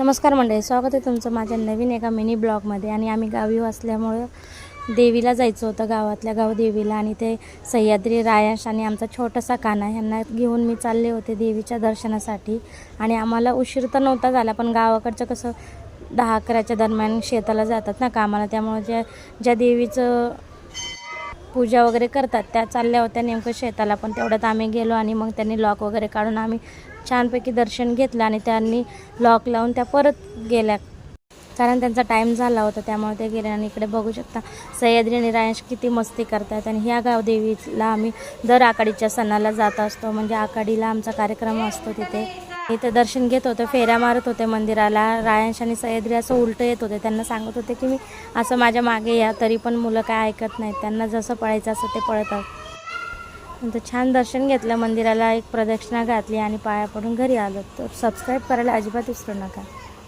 नमस्कार मंडळी स्वागत आहे तुमचं माझ्या नवीन एका मिनी ब्लॉगमध्ये. आणि आम्ही गावी असल्यामुळं देवीला जायचं होतं गावातल्या गाव देवीला. आणि ते सह्याद्री रायाश आणि आमचा छोटासा काना ह्यांना घेऊन मी चालले होते देवीच्या दर्शनासाठी. आणि आम्हाला उशीर तर नव्हता झाला पण गावाकडचं कसं दहा अकराच्या दरम्यान शेताला जातात ना कामाला. त्यामुळे ज्या ज्या देवीचं पूजा वगैरे करतात त्या चालल्या होत्या नेमकं शेताला पण तेवढ्यात आम्ही गेलो आणि मग त्यांनी लॉक वगैरे काढून आम्ही छानपैकी दर्शन घेतलं आणि त्यांनी लॉक लावून त्या परत गेल्या. कारण त्यांचा टाईम झाला होता त्यामुळे ते गेले आणि इकडे बघू शकता सह्याद्री आणि रायांश किती मस्ती करतात आणि ह्या गावदेवीला आम्ही दर आखाडीच्या सणाला जात असतो. म्हणजे आखाडीला आमचा कार्यक्रम असतो तिथे. इथे दर्शन घेत होते फेऱ्या मारत होते मंदिराला. रायांश आणि सह्याद्री असं उलटं येत होते. त्यांना सांगत होते की मी असं माझ्या मागे या तरी पण मुलं काय ऐकत नाहीत. त्यांना जसं पळायचं असं ते पळतात. तर छान दर्शन घेतलं मंदिराला एक प्रदक्षिणा घातली आणि पाया पडून घरी आलो. तर सबस्क्राईब करायला अजिबात विसरू नका.